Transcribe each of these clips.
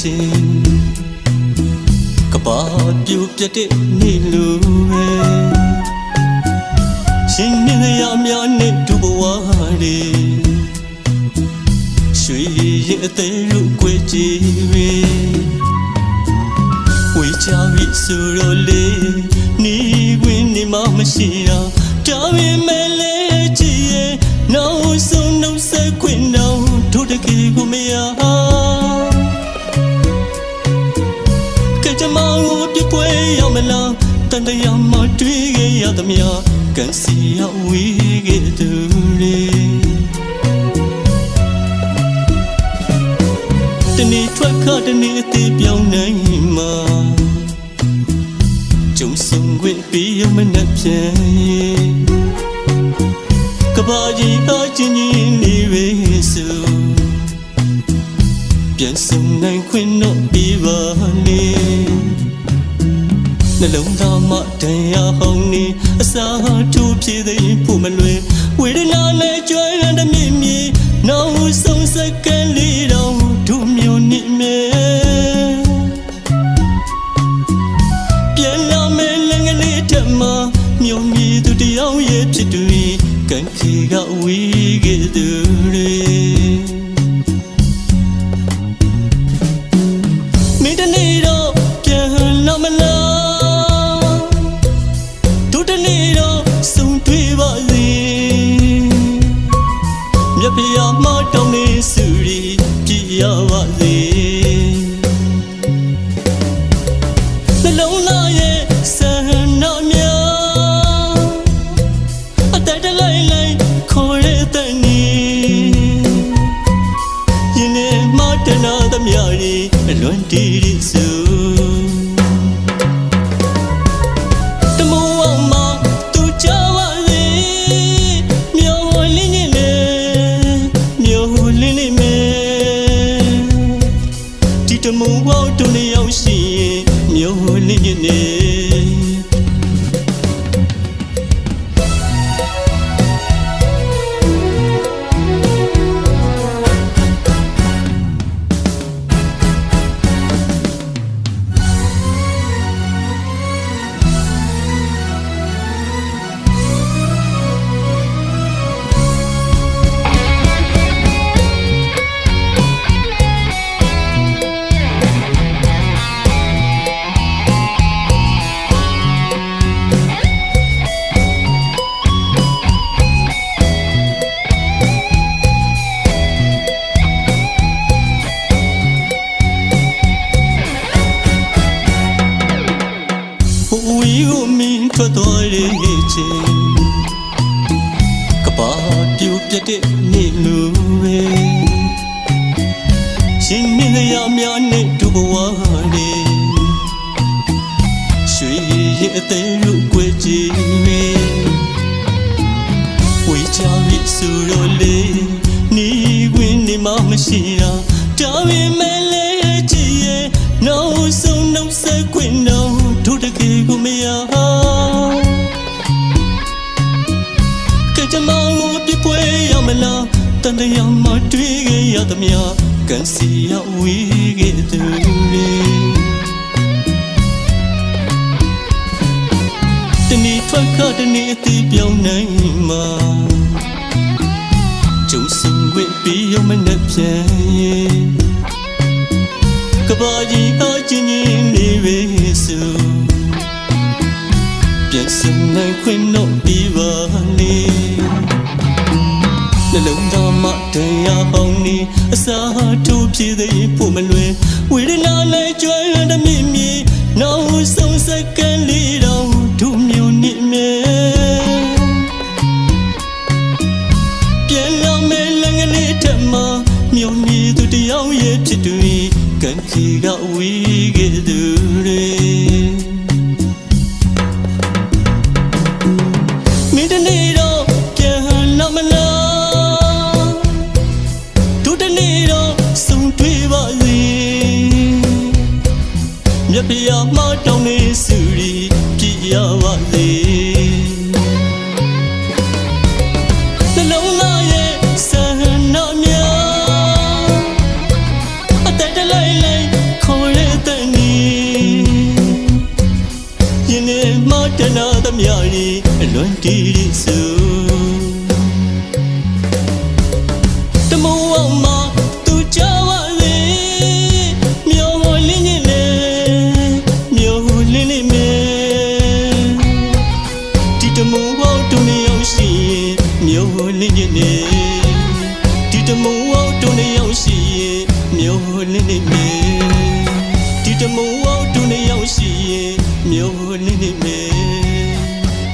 ချင်းကဘာပြူပြတ်တဲ့နေ့လိုပဲရှင်နေရများနဲ့ဒုဘဝတွေရွှေရဲ့အသေးတို့ကွယ်ကြည်ပဲဝေချပြီဆိုတော့လေနေဝင်နေမှမရှိတာဒါပေမဲ့လေကြည်ရဲ့နောက်ဆုံးနှုတ်ဆက်ခွင့် တော့တို့တကယ်ကိုမရကကြမောင်ကိုပြပွဲရောက်မလားတန်တရားမတွေ့ခဲ့ရသမျှကန်စီရောက်ဝေးခဲ့သူတွေတနေ့ထွက်ခတနေ့အသေးပြောင်းနိုင်မှာကျုံဆုံခွင့်ပြီးရမနှက်ပြန် ကဘာကြီးအချင်းကြီးနေပဲဆိုပြန်ဆုံနိုင်ခွင့်တော့ပြီးပါလေနှလုံးသားမတရားဟောင်းနေအစာထူပြေသိဖို့မလွယ်ဝေဒနာနဲ့ကြွယ်ရတဲ့မြင့်မြင့်နောက်ဆုံးစက္ကန့်လေးတော့ဒုမျိုးနေမဲပြန်လာမယ်လည်းငလေးထက်မှမြုံမြည်သူတယောက်ရဲ့ဖြစ်သူ ကံခေကဝေး တွေအလွ ဘာပြူပြတ်တဲ့နေ့လိုပဲရှင်နေရများနဲ့ဒုဘဝတွေရွှေရဲ့အသေးတို့ကွယ်ကြည်ပဲဝေချပြီဆိုတော့လေနေဝင်နေမှမရှိတာဒါပေမဲ့ တန်တရားမတွေ့ခဲ့ရသမျှကန်စီရောက်ဝေးခဲ့သူတွေတနေ့ထွက်ခတနေ့အသေးပြောင်းနိုင်မှာကျုံဆုံခွင့်ပြီးရမနဲ့ပြန်ရင်ကဘာကြီးအချင်းချင်းနေပဲဆိုပြန်ဆုံနိုင်ခွင့်တော့ပြီးပါလေ နှလုံးသားမတရားပေါင်းနေအစာထူပြေသိဖို့မလွယ်ဝေဒနာနဲ့ကြွယ်ရတဲ့မြင့်မြင့်နောက်ဆုံးစက္ကန့်လေးတော့ဒုမျိုးနေမဲပြန်လာမယ်လည်းငလေးထက်မှမြုံမြည်သူတယောက်ရဲ့ဖြစ်သူကံခေကဝေးခဲ့သူတွေ တော့ဆုံတွေ့ပါစေမြတ်ပြာမှာတောင်းနေစုရီပြည့်ရပါစေနှလုံးသားရဲ့ဆန္ဒများအတက်တလိုက်လိုက်ခေါ်ရတဲ့နီယင်းနဲ့မတနာသမျှရီအလွန်တည်ရည်စု မျိုးလင်းနေမင်းဒီတမုံအောင်တူနေရောက်ရှိရင်မျိုးလင်းနေမင်း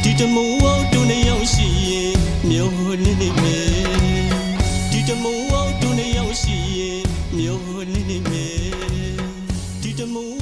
ဒီတမုံအောင်တူနေရောက်ရှိရင်မျိုးလင်းနေမင်းဒီတမုံအောင်တူနေရောက်ရှိရင်မျိုးလင်းနေမင်းဒီတမုံ